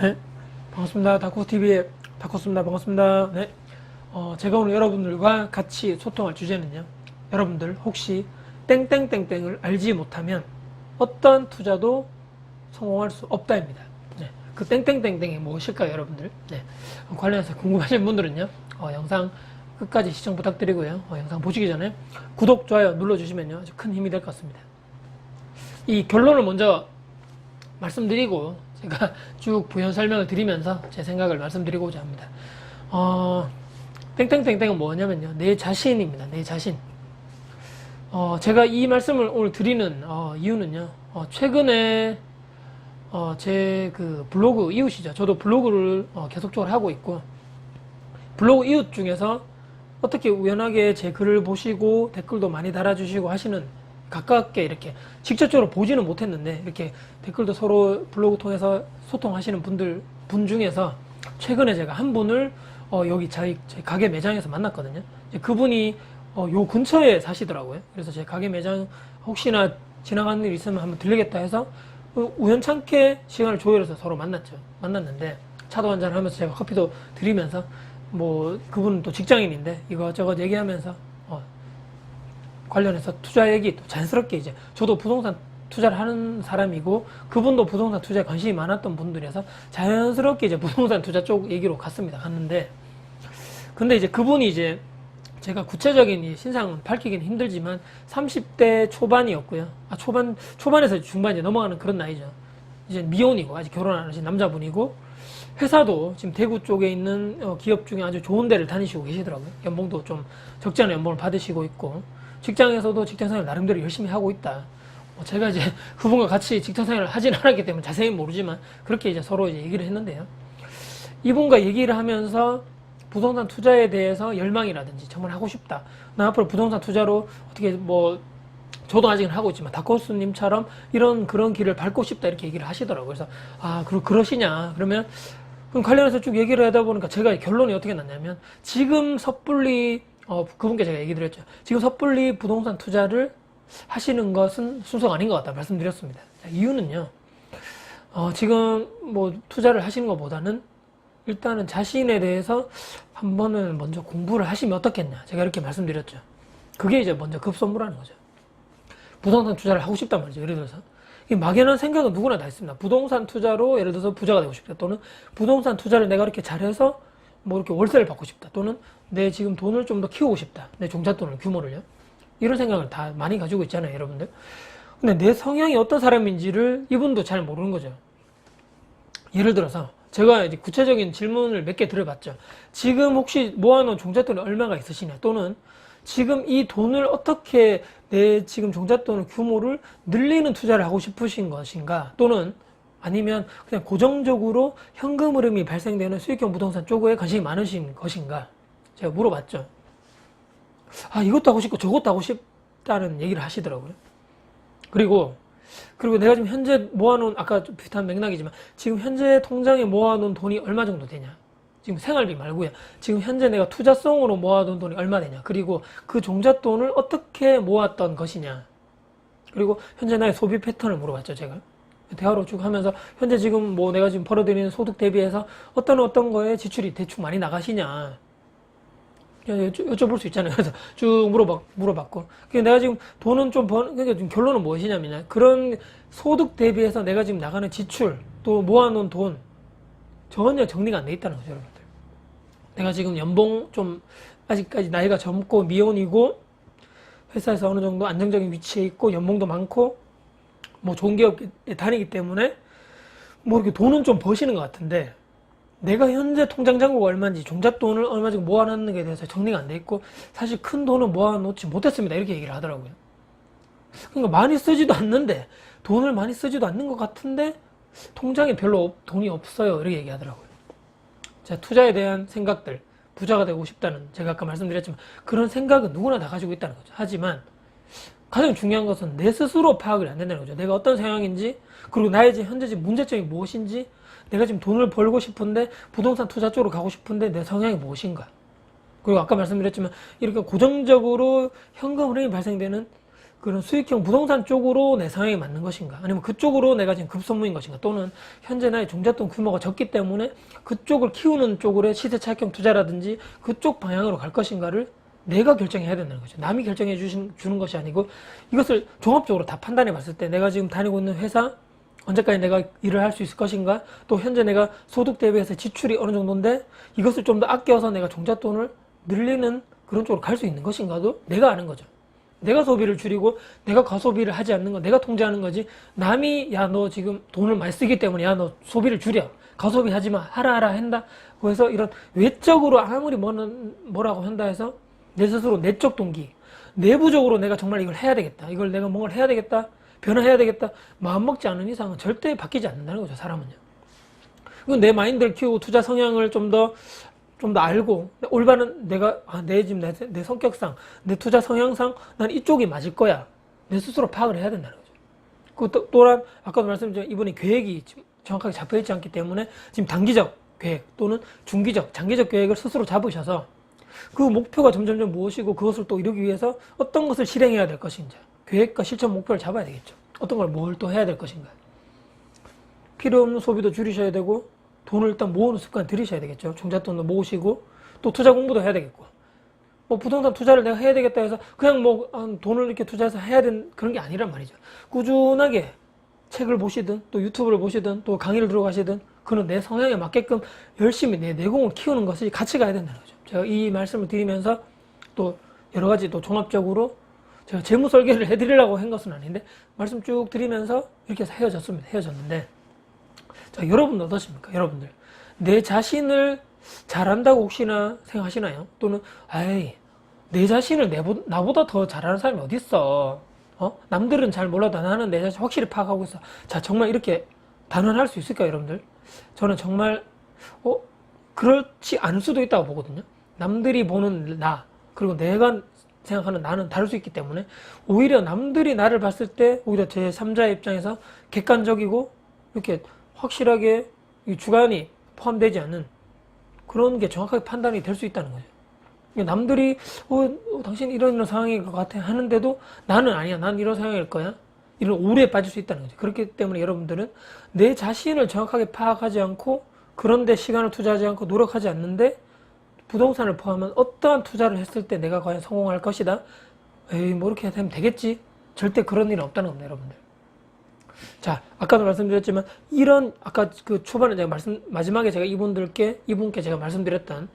네, 반갑습니다. 다코TV의 다코스입니다. 반갑습니다. 네, 어, 제가 오늘 여러분들과 같이 소통할 주제는요. 여러분들 혹시 땡땡땡땡을 알지 못하면 어떠한 투자도 성공할 수 없다입니다. 네, 그 땡땡땡땡이 무엇일까요, 여러분들? 네, 관련해서 궁금하신 분들은요, 어, 영상 끝까지 시청 부탁드리고요. 어, 영상 보시기 전에 구독, 좋아요 눌러주시면요, 아주 큰 힘이 될 것 같습니다. 이 결론을 먼저 말씀드리고 제가 쭉 부연 설명을 드리면서 제 생각을 말씀드리고자 합니다. 어, 땡땡땡땡은 뭐냐면요. 내 자신입니다. 내 자신. 어, 제가 이 말씀을 오늘 드리는 어, 이유는요. 어, 최근에 어, 제 그 블로그 이웃이죠. 저도 블로그를 어, 계속적으로 하고 있고 블로그 이웃 중에서 어떻게 우연하게 제 글을 보시고 댓글도 많이 달아주시고 하시는 가깝게 이렇게 직접적으로 보지는 못했는데 이렇게 댓글도 서로 블로그 통해서 소통하시는 분들 분 중에서 최근에 제가 한 분을 어, 여기 저희, 저희 가게 매장에서 만났거든요. 그분이 어, 요 근처에 사시더라고요. 그래서 제 가게 매장 혹시나 지나가는 일 있으면 한번 들리겠다 해서 어, 우연찮게 시간을 조율해서 서로 만났죠. 만났는데 차도 한잔 하면서 제가 커피도 드리면서 뭐 그분은 또 직장인인데 이거저것 얘기하면서 어, 관련해서 투자 얘기 또 자연스럽게 이제 저도 부동산 투자를 하는 사람이고 그분도 부동산 투자에 관심이 많았던 분들이어서 자연스럽게 이제 부동산 투자 쪽 얘기로 갔습니다. 갔는데 근데 이제 그분이 이제 제가 구체적인 이 신상은 밝히기는 힘들지만 30대 초반이었고요. 아 초반 초반에서 중반 이제 넘어가는 그런 나이죠. 이제 미혼이고 아직 결혼 안 하신 남자분이고 회사도 지금 대구 쪽에 있는 어, 기업 중에 아주 좋은 데를 다니시고 계시더라고요. 연봉도 좀 적지 않은 연봉을 받으시고 있고 직장에서도 직장생활 나름대로 열심히 하고 있다. 뭐 제가 이제 그분과 같이 직장생활을 하진 않았기 때문에 자세히 모르지만 그렇게 이제 서로 이제 얘기를 했는데요. 이분과 얘기를 하면서 부동산 투자에 대해서 열망이라든지 정말 하고 싶다. 나 앞으로 부동산 투자로 어떻게 뭐 저도 아직은 하고 있지만 다코스님처럼 이런 그런 길을 밟고 싶다 이렇게 얘기를 하시더라고요. 그래서 아 그러, 그러시냐 그러면 그럼 관련해서 쭉 얘기를 하다 보니까 제가 결론이 어떻게 났냐면 지금 섣불리 어, 그분께 제가 얘기 드렸죠. 지금 섣불리 부동산 투자를 하시는 것은 순서가 아닌 것 같다 말씀드렸습니다. 자, 이유는요. 어, 지금 뭐 투자를 하시는 것보다는 일단은 자신에 대해서 한 번은 먼저 공부를 하시면 어떻겠냐. 제가 이렇게 말씀드렸죠. 그게 이제 먼저 급선무라는 거죠. 부동산 투자를 하고 싶단 말이죠. 예를 들어서. 이 막연한 생각은 누구나 다 있습니다. 부동산 투자로 예를 들어서 부자가 되고 싶다. 또는 부동산 투자를 내가 이렇게 잘해서 뭐 이렇게 월세를 받고 싶다. 또는 내 지금 돈을 좀 더 키우고 싶다. 내 종잣돈을 규모를요. 이런 생각을 다 많이 가지고 있잖아요, 여러분들. 근데 내 성향이 어떤 사람인지를 이분도 잘 모르는 거죠. 예를 들어서 제가 이제 구체적인 질문을 몇 개 드려봤죠. 지금 혹시 모아놓은 종잣돈이 얼마가 있으시냐? 또는 지금 이 돈을 어떻게 내 지금 종잣돈의 규모를 늘리는 투자를 하고 싶으신 것인가? 또는 아니면 그냥 고정적으로 현금 흐름이 발생되는 수익형 부동산 쪽에 관심이 많으신 것인가? 제가 물어봤죠. 아, 이것도 하고 싶고 저것도 하고 싶다는 얘기를 하시더라고요. 그리고, 그리고 내가 지금 현재 모아놓은, 아까 좀 비슷한 맥락이지만, 지금 현재 통장에 모아놓은 돈이 얼마 정도 되냐? 지금 생활비 말고요. 지금 현재 내가 투자성으로 모아둔 돈이 얼마 되냐? 그리고 그 종잣돈을 어떻게 모았던 것이냐? 그리고 현재 나의 소비 패턴을 물어봤죠, 제가. 대화로 쭉 하면서 현재 지금 뭐 내가 지금 벌어들이는 소득 대비해서 어떤 어떤 거에 지출이 대충 많이 나가시냐? 여쭤, 여쭤볼 수 있잖아요. 그래서 쭉 물어봤, 물어봤고. 그러니까 내가 지금 돈은 좀 번, 그러니까 지금 결론은 무엇이냐면, 그런 소득 대비해서 내가 지금 나가는 지출, 또 모아놓은 돈, 전혀 정리가 안 돼 있다는 거죠, 여러분들. 내가 지금 연봉 좀, 아직까지 나이가 젊고 미혼이고, 회사에서 어느 정도 안정적인 위치에 있고, 연봉도 많고, 뭐 좋은 기업에 다니기 때문에, 뭐 이렇게 돈은 좀 버시는 것 같은데, 내가 현재 통장 잔고가 얼마인지 종잣 돈을 얼마 정도 모아놨는 게 대해서 정리가 안 돼 있고 사실 큰 돈을 모아놓지 못했습니다. 이렇게 얘기를 하더라고요. 그러니까 많이 쓰지도 않는데 돈을 많이 쓰지도 않는 것 같은데 통장에 별로 없- 돈이 없어요. 이렇게 얘기하더라고요. 자 투자에 대한 생각들 부자가 되고 싶다는 제가 아까 말씀드렸지만 그런 생각은 누구나 다 가지고 있다는 거죠. 하지만 가장 중요한 것은 내 스스로 파악이 안 된다는 거죠. 내가 어떤 성향인지 그리고 나의 지금 현재 지금 문제점이 무엇인지 내가 지금 돈을 벌고 싶은데 부동산 투자 쪽으로 가고 싶은데 내 성향이 무엇인가? 그리고 아까 말씀드렸지만 이렇게 고정적으로 현금 흐름이 발생되는 그런 수익형 부동산 쪽으로 내 성향이 맞는 것인가? 아니면 그쪽으로 내가 지금 급선무인 것인가? 또는 현재 나의 종잣돈 규모가 적기 때문에 그쪽을 키우는 쪽으로 시세 차익형 투자라든지 그쪽 방향으로 갈 것인가를 내가 결정해야 된다는 거죠. 남이 결정해 주신, 주는 것이 아니고 이것을 종합적으로 다 판단해 봤을 때 내가 지금 다니고 있는 회사 언제까지 내가 일을 할 수 있을 것인가 또 현재 내가 소득 대비해서 지출이 어느 정도인데 이것을 좀 더 아껴서 내가 종잣돈을 늘리는 그런 쪽으로 갈 수 있는 것인가도 내가 아는 거죠. 내가 소비를 줄이고 내가 과소비를 하지 않는 거 내가 통제하는 거지 남이 야 너 지금 돈을 많이 쓰기 때문에 야 너 소비를 줄여 과소비 하지 마 하라 하라 한다 그래서 이런 외적으로 아무리 뭐는 뭐라고 한다 해서 내 스스로 내적 동기. 내부적으로 내가 정말 이걸 해야 되겠다. 이걸 내가 뭔가를 해야 되겠다. 변화해야 되겠다. 마음 먹지 않은 이상은 절대 바뀌지 않는다는 거죠 사람은요. 그건 내 마인드를 키우고 투자 성향을 좀더 좀 더 알고 올바른 내가 아, 내 지금 내, 내 성격상 내 투자 성향상 난 이쪽이 맞을 거야. 내 스스로 파악을 해야 된다는 거죠. 그 또, 또한 아까도 말씀드린 이분이 계획이 지금 정확하게 잡혀 있지 않기 때문에 지금 단기적 계획 또는 중기적 장기적 계획을 스스로 잡으셔서 그 목표가 점점점 무엇이고 그것을 또 이루기 위해서 어떤 것을 실행해야 될 것인지 계획과 실천 목표를 잡아야 되겠죠. 어떤 걸 뭘 또 해야 될 것인가. 필요 없는 소비도 줄이셔야 되고 돈을 일단 모으는 습관 들이셔야 되겠죠. 종잣돈도 모으시고 또 투자 공부도 해야 되겠고 뭐 부동산 투자를 내가 해야 되겠다 해서 그냥 뭐 아, 돈을 이렇게 투자해서 해야 되는 그런 게 아니란 말이죠. 꾸준하게 책을 보시든 또 유튜브를 보시든 또 강의를 들어가시든 그는 내 성향에 맞게끔 열심히 내 내공을 키우는 것이 같이 가야 된다는 거죠. 제가 이 말씀을 드리면서 또 여러 가지 또 종합적으로 제가 재무 설계를 해드리려고 한 것은 아닌데 말씀 쭉 드리면서 이렇게 해서 헤어졌습니다. 헤어졌는데 자 여러분 어떠십니까? 여러분들 내 자신을 잘한다고 혹시나 생각하시나요? 또는 아이 내 자신을 내보, 나보다 더 잘하는 사람이 어디 있어? 어? 남들은 잘 몰라도 나는 내 자신 확실히 파악하고 있어. 자 정말 이렇게 단언할 수 있을까요, 여러분들? 저는 정말 어 그렇지 않을 수도 있다고 보거든요. 남들이 보는 나 그리고 내가 생각하는 나는 다를 수 있기 때문에 오히려 남들이 나를 봤을 때 오히려 제 3자의 입장에서 객관적이고 이렇게 확실하게 이 주관이 포함되지 않는 그런 게 정확하게 판단이 될 수 있다는. 그러니까 남들이 어, 어, 당신 이런 이런 상황인 것 같아 하는데도 나는 아니야. 난 이런 상황일 거야. 이런 오류에 빠질 수 있다는 거죠. 그렇기 때문에 여러분들은 내 자신을 정확하게 파악하지 않고 그런데 시간을 투자하지 않고 노력하지 않는데 부동산을 포함한 어떠한 투자를 했을 때 내가 과연 성공할 것이다. 에이 뭐 이렇게 되면 되겠지. 절대 그런 일은 없다는 겁니다, 여러분들. 자, 아까도 말씀드렸지만 이런 아까 그 초반에 제가 말씀 마지막에 제가 이분들께 이분께 제가 말씀드렸던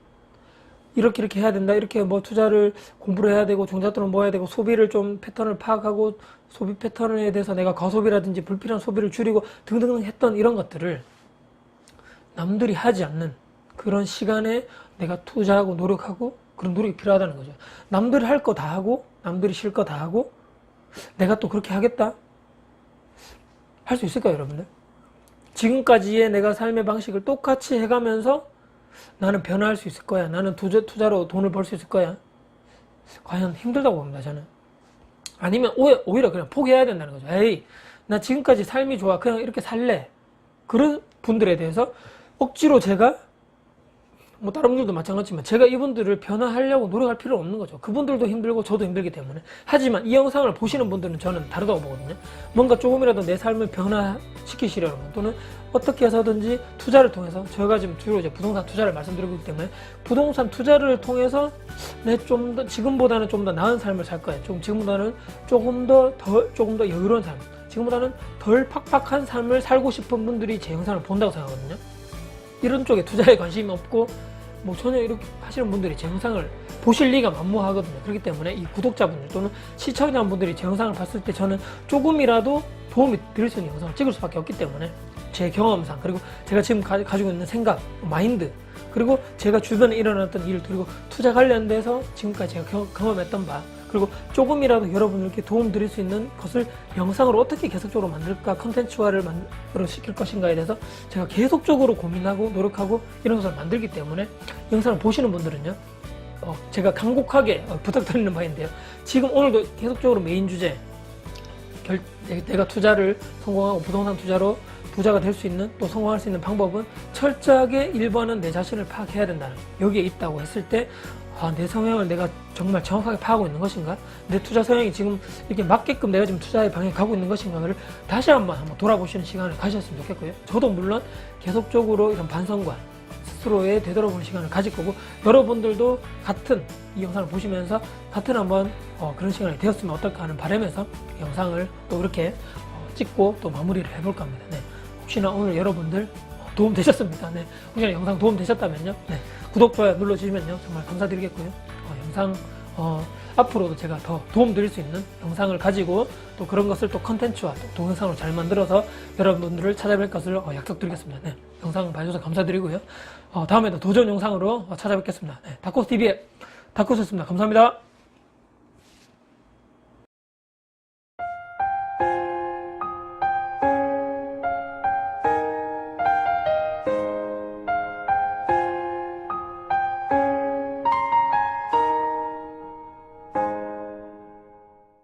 이렇게 이렇게 해야 된다. 이렇게 뭐 투자를 공부를 해야 되고 종잣돈을 모아야 되고 소비를 좀 패턴을 파악하고 소비 패턴에 대해서 내가 과소비라든지 불필요한 소비를 줄이고 등등 했던 이런 것들을 남들이 하지 않는 그런 시간에 내가 투자하고 노력하고 그런 노력이 필요하다는 거죠. 남들이 할거 다 하고 남들이 쉴 거 다 하고 내가 또 그렇게 하겠다? 할 수 있을까요, 여러분들? 지금까지의 내가 삶의 방식을 똑같이 해가면서 나는 변화할 수 있을 거야. 나는 투자, 투자로 돈을 벌 수 있을 거야. 과연 힘들다고 봅니다, 저는. 아니면 오히려, 그냥 포기해야 된다는 거죠. 에이, 나 지금까지 삶이 좋아. 그냥 이렇게 살래. 그런 분들에 대해서 억지로 제가 뭐 다른 분들도 마찬가지지만 제가 이분들을 변화하려고 노력할 필요 없는 거죠. 그분들도 힘들고 저도 힘들기 때문에. 하지만 이 영상을 보시는 분들은 저는 다르다고 보거든요. 뭔가 조금이라도 내 삶을 변화시키시려는 분 또는 어떻게 해서든지 투자를 통해서 저희가 지금 주로 이제 부동산 투자를 말씀드리고 있기 때문에 부동산 투자를 통해서 내 좀 더 지금보다는 좀 더 나은 삶을 살 거예요. 좀 지금보다는 조금 더덜 조금 더 여유로운 삶. 지금보다는 덜 팍팍한 삶을 살고 싶은 분들이 제 영상을 본다고 생각하거든요. 이런 쪽에 투자에 관심이 없고 뭐 전혀 이렇게 하시는 분들이 제 영상을 보실 리가 만무하거든요. 그렇기 때문에 이 구독자분들 또는 시청자분들이 제 영상을 봤을 때 저는 조금이라도 도움이 드릴 수 있는 영상을 찍을 수밖에 없기 때문에 제 경험상 그리고 제가 지금 가, 지고 있는 생각, 마인드 그리고 제가 주변에 일어났던 일 그리고 투자 관련돼서 지금까지 제가 경, 경험했던 바 그리고 조금이라도 여러분들께 도움 드릴 수 있는 것을 영상으로 어떻게 계속적으로 만들까 컨텐츠화를 만들어 시킬 것인가에 대해서 제가 계속적으로 고민하고 노력하고 이런 것을 만들기 때문에 영상을 보시는 분들은요 어, 제가 간곡하게 어, 부탁드리는 바인데요. 지금 오늘도 계속적으로 메인 주제 결, 내가 투자를 성공하고 부동산 투자로 부자가 될 수 있는 또 성공할 수 있는 방법은 철저하게 1번은 내 자신을 파악해야 된다는 여기에 있다고 했을 때 아, 내 성향을 내가 정말 정확하게 파악하고 있는 것인가? 내 투자 성향이 지금 이렇게 맞게끔 내가 지금 투자의 방향에 가고 있는 것인가를 다시 한번 한번 돌아보시는 시간을 가셨으면 좋겠고요. 저도 물론 계속적으로 이런 반성과 스스로의 되돌아보는 시간을 가질 거고 여러분들도 같은 이 영상을 보시면서 같은 한번 어, 그런 시간이 되었으면 어떨까 하는 바람에서 이 영상을 또 이렇게 어, 찍고 또 마무리를 해볼까 합니다. 네. 혹시나 오늘 여러분들 어, 도움 되셨습니다. 네. 혹시나 영상 도움 되셨다면요. 네. 구독, 좋아요 눌러주시면요. 정말 감사드리겠고요. 어, 영상, 어, 앞으로도 제가 더 도움 드릴 수 있는 영상을 가지고 또 그런 것을 또 컨텐츠와 또 동영상으로 잘 만들어서 여러분들을 찾아뵐 것을 어, 약속드리겠습니다. 네. 영상 봐주셔서 감사드리고요. 어, 다음에도 도전 영상으로 어, 찾아뵙겠습니다. 네. 다코스TV의 다코스였습니다. 감사합니다.